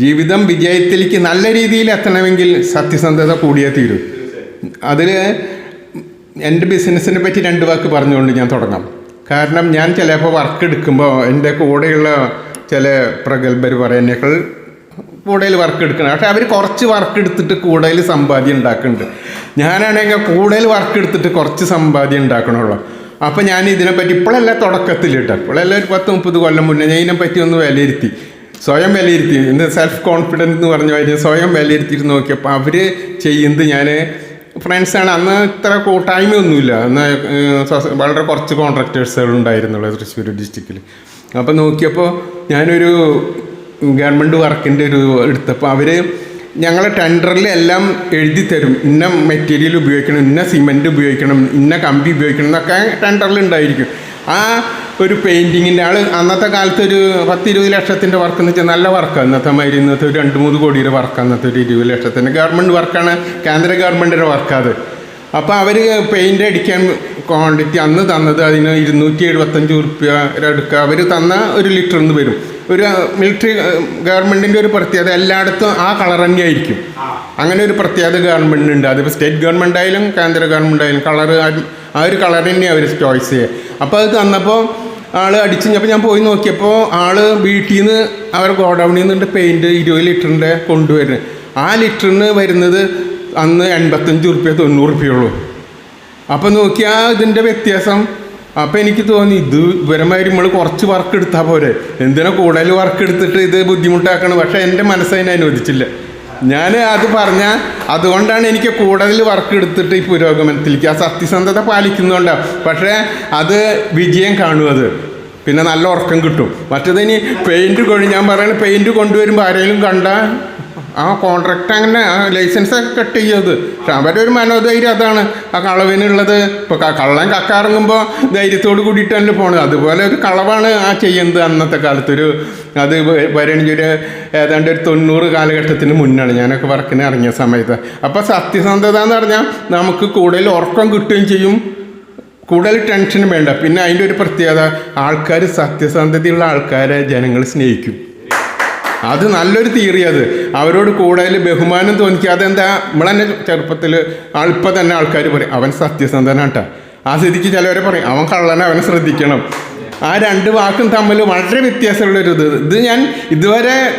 ജീവിതം വിജയത്തിലേക്ക് നല്ല രീതിയിൽ എത്തണമെങ്കിൽ സത്യസന്ധത കൂടിയേ തീരൂ. അതിൽ എന്റെ ബിസിനസ്സിനെ പറ്റി രണ്ട് വാക്ക് പറഞ്ഞുകൊണ്ട് ഞാൻ തുടങ്ങാം. കാരണം ഞാൻ ചിലപ്പോൾ വർക്ക് എടുക്കുമ്പോൾ എന്റെ കൂടെയുള്ള ചില പ്രഗത്ഭർ പറയുന്നേക്കാൾ കൂടുതൽ വർക്ക് എടുക്കണം. പക്ഷേ അവർ കുറച്ച് വർക്ക് എടുത്തിട്ട് കൂടുതൽ സമ്പാദ്യം ഉണ്ടാക്കുന്നുണ്ട് ഞാനാണെങ്കിൽ കൂടുതൽ വർക്ക് എടുത്തിട്ട് കുറച്ച് സമ്പാദ്യം ഉണ്ടാക്കണുള്ളൂ. അപ്പോൾ ഞാൻ ഇതിനെപ്പറ്റി ഇപ്പോഴല്ല തുടക്കത്തിൽ കേട്ടോ ഇപ്പോഴല്ല ഒരു പത്ത് മുപ്പത് കൊല്ലം മുന്നേ ഞാൻ ഇതിനെപ്പറ്റി ഒന്ന് വിലയിരുത്തി. സ്വയം വിലയിരുത്തി ഇന്ന് സെൽഫ് കോൺഫിഡൻസ് എന്ന് പറഞ്ഞു കഴിഞ്ഞാൽ സ്വയം വിലയിരുത്തിയിട്ട് നോക്കിയപ്പോൾ അവർ ചെയ്യുന്നത് ഞാൻ ഫ്രണ്ട്സാണ് അന്ന് ഇത്ര കൂട്ടായ്മയൊന്നുമില്ല അന്ന് വളരെ കുറച്ച് കോൺട്രാക്ടേഴ്സുകൾ ഉണ്ടായിരുന്നുള്ളൂ തൃശ്ശൂർ ഡിസ്ട്രിക്റ്റിൽ അപ്പോൾ നോക്കിയപ്പോൾ ഞാനൊരു ഗവൺമെന്റ് വർക്കിന്റെ ഒരു എടുത്തപ്പോൾ അവർ ഞങ്ങളെ ടെൻഡറിൽ എല്ലാം എഴുതി തരും. ഇന്ന മെറ്റീരിയൽ ഉപയോഗിക്കണം ഇന്ന സിമെന്റ് ഉപയോഗിക്കണം ഇന്ന കമ്പി ഉപയോഗിക്കണം എന്നൊക്കെ ടെൻഡറിൽ ഉണ്ടായിരിക്കും. ആ ഒരു പെയിന്റിങ്ങിന്റെ ആൾ അന്നത്തെ കാലത്ത് ഒരു പത്തിരുപത് ലക്ഷത്തിന്റെ വർക്ക് എന്ന് വെച്ചാൽ നല്ല വർക്കാണ് ഇന്നത്തെ മാതിരി ഇന്നത്തെ ഒരു രണ്ട് മൂന്ന് കോടിയുടെ വർക്ക് അന്നത്തെ ഒരു ഇരുപത് ലക്ഷത്തിന്റെ ഗവൺമെന്റ് വർക്കാണ് കേന്ദ്ര ഗവൺമെന്റിന്റെ വർക്കാത് അപ്പോൾ അവർ പെയിന്റ് അടിക്കാൻ ക്വാണ്ടിറ്റി അന്ന് തന്നത് അതിന് ഇരുന്നൂറ്റി എഴുപത്തഞ്ച് ഉറുപ്പ്യ എടുക്കുക അവർ തന്ന ഒരു ലിറ്ററിൽ നിന്ന് വരും. ഒരു മിലിറ്ററി ഗവൺമെന്റിന്റെ ഒരു പ്രത്യേകത എല്ലായിടത്തും ആ കളർ തന്നെ ആയിരിക്കും. അങ്ങനെ ഒരു പ്രത്യേകത ഗവൺമെന്റ് ഉണ്ട്. അതിപ്പോൾ സ്റ്റേറ്റ് ഗവൺമെന്റ് ആയാലും കേന്ദ്ര ഗവൺമെന്റ് ആയാലും കളർ ആ ഒരു കളർ തന്നെ അവർ ചോയ്സ് ചെയ്യുക. അപ്പോൾ അത് തന്നപ്പോൾ ആൾ അടിച്ച് ഞാൻ പോയി നോക്കിയപ്പോൾ ആൾ വീട്ടിൽ നിന്ന് അവർ ഗോഡൗണിൽ നിന്നുണ്ട് പെയിന്റ് ഇരുപത് ലിറ്ററിന്റെ കൊണ്ടുവരുന്നത് ആ ലിറ്ററിന് വരുന്നത് അന്ന് എൺപത്തഞ്ച് റുപ്യ തൊണ്ണൂറ് ഉള്ളൂ. അപ്പോൾ നോക്കിയാൽ ഇതിന്റെ വ്യത്യാസം. അപ്പോൾ എനിക്ക് തോന്നി ഇത് ഇവരമാതിരി നമ്മൾ കുറച്ച് വർക്ക് എടുത്താൽ പോരെ. എന്തിനാ കൂടുതൽ വർക്ക് എടുത്തിട്ട് ഇത് ബുദ്ധിമുട്ടാക്കണം പക്ഷേ എന്റെ മനസ്സതിനെ അനുവദിച്ചില്ല. ഞാൻ അത് പറഞ്ഞാൽ അതുകൊണ്ടാണ് എനിക്ക് കൂടുതൽ വർക്ക് എടുത്തിട്ട് ഈ പുരോഗമനത്തിലേക്ക് ആ സത്യസന്ധത പാലിക്കുന്നതുകൊണ്ടാണ് പക്ഷേ അത് വിജയം കാണും പിന്നെ നല്ല ഉറക്കം കിട്ടും. മറ്റേതിനി പെയിന്റ് കൊണ്ട് ഞാൻ പറയുന്നത് പെയിന്റ് കൊണ്ടുവരുമ്പോൾ ആരെങ്കിലും കണ്ട ആ കോൺട്രാക്ട് അങ്ങനെ ആ ലൈസൻസ് ഒക്കെ കട്ട് ചെയ്യത് പക്ഷെ അവരുടെ ഒരു മനോധൈര്യം അതാണ്. ആ കളവിനുള്ളത്. ഇപ്പോൾ കള്ളൻ കക്കാറങ്ങുമ്പോൾ ധൈര്യത്തോട് കൂടിയിട്ടാണ് പോണത്. അതുപോലെ ഒരു കളവാണ് ആ ചെയ്യുന്നത് അന്നത്തെ കാലത്തൊരു അത് ഒരു ഏതാണ്ട് ഒരു തൊണ്ണൂറ് കാലഘട്ടത്തിന് മുന്നാണ് ഞാനൊക്കെ വർക്കിന് ഇറങ്ങിയ സമയത്ത്. അപ്പോൾ സത്യസന്ധത എന്ന് പറഞ്ഞാൽ നമുക്ക് കൂടുതൽ ഉറക്കം കിട്ടുകയും ചെയ്യും. കൂടുതൽ ടെൻഷനും വേണ്ട. പിന്നെ അതിന്റെ ഒരു പ്രത്യേകത ആൾക്കാർ സത്യസന്ധതയുള്ള ആൾക്കാരെ ജനങ്ങൾ സ്നേഹിക്കും. അത് നല്ലൊരു തിയറി അത്. അവരോട് കൂടുതൽ ബഹുമാനം തോന്നിക്കുക. അതെന്താ? നമ്മളെന്നെ ചെറുപ്പത്തിൽ ഇപ്പം തന്നെ ആൾക്കാർ പറയും അവൻ സത്യസന്ധനാട്ടാ. ആ സ്ഥിതിക്ക് ചിലവരെ പറയും അവൻ കള്ളനെ അവനെ ശ്രദ്ധിക്കണം. ആ രണ്ട് വാക്കും തമ്മിൽ വളരെ വ്യത്യാസമുള്ളൊരു ഇത്. ഇത് ഞാൻ ഇതുവരെ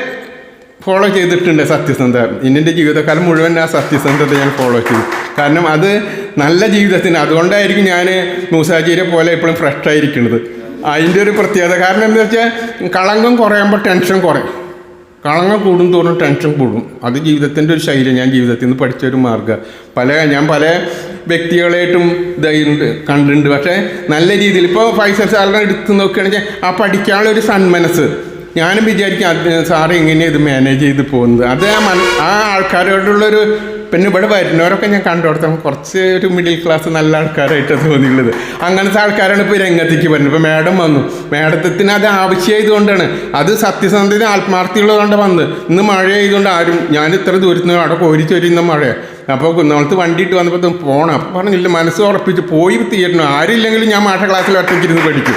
ഫോളോ ചെയ്തിട്ടുണ്ട് സത്യസന്ധത. ഇന്നെന്റെ ജീവിതകാലം മുഴുവൻ ആ സത്യസന്ധത ഞാൻ ഫോളോ ചെയ്തു. കാരണം അത് നല്ല ജീവിതത്തിന്. അതുകൊണ്ടായിരിക്കും ഞാൻ മൂസാജിയെ പോലെ എപ്പോഴും ഫ്രഷ് ആയിരിക്കുന്നത്. അതിന്റെ ഒരു പ്രത്യേകത കാരണം എന്താ വെച്ചാൽ കളങ്കം കുറയുമ്പോൾ ടെൻഷൻ കുറയും. കളങ്കം കൂടും തോറും ടെൻഷൻ കൂടും. അത് ജീവിതത്തിന്റെ ഒരു ശൈലി. ഞാൻ ജീവിതത്തിൽ നിന്ന് പഠിച്ച ഒരു മാർഗം. പല ഞാൻ പല വ്യക്തികളായിട്ടും ഇതായിട്ടുണ്ട് കണ്ടിട്ടുണ്ട്. പക്ഷേ നല്ല രീതിയിൽ ഇപ്പോൾ ഫൈസൽ സാറിനെ എടുത്ത് നോക്കുകയാണെങ്കിൽ ആ പഠിക്കാനുള്ള ഒരു സന്മനസ് ഞാനും വിചാരിക്കും അത് സാറ് എങ്ങനെയാണ് ഇത് മാനേജ് ചെയ്ത് പോകുന്നത്? അത് ആ ആൾക്കാരോടുള്ളൊരു പിന്നെ ഇവിടെ വരുന്നവരൊക്കെ ഞാൻ കണ്ടുകൊടുത്ത കുറച്ച് ഒരു മിഡിൽ ക്ലാസ് നല്ല ആൾക്കാരായിട്ടാണ് തോന്നിയുള്ളത് അങ്ങനത്തെ ആൾക്കാരാണ് ഇപ്പോൾ രംഗത്തേക്ക് വരുന്നത്. ഇപ്പോൾ മാഡം വന്നു. മാഡത്തിന് അത് ആവശ്യമായതുകൊണ്ടാണ്. അത് സത്യസന്ധത ആത്മാർത്ഥിയുള്ളതുകൊണ്ട് വന്ന് ഇന്ന് മഴ ആയതുകൊണ്ട് ആരും ഞാൻ ഇത്ര ദൂരത്ത് നിന്ന് അവിടെ കോരി ചൊരിയുന്ന മഴയാണ് അപ്പോൾ കുന്നോളത്ത് വണ്ടി ഇട്ട് വന്നപ്പോൾ പോകണം അപ്പോൾ പറഞ്ഞില്ല മനസ്സ് ഉറപ്പിച്ച് പോയി തീരണം. ആരില്ലെങ്കിലും ഞാൻ മാഷ ക്ലാസ്സിൽ ഒറ്റയ്ക്കിരുന്ന് പഠിക്കും.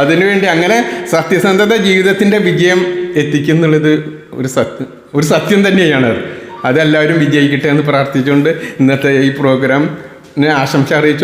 അതിനുവേണ്ടി അങ്ങനെ സത്യസന്ധത ജീവിതത്തിന്റെ വിജയം എത്തിക്കുന്നുള്ളത് ഒരു സത്യം ഒരു സത്യം തന്നെയാണ് അത്. അതെല്ലാവരും വിജയിക്കട്ടെ എന്ന് പ്രാർത്ഥിച്ചുകൊണ്ട് ഇന്നത്തെ ഈ പ്രോഗ്രാം ആശംസ അറിയിച്ചു.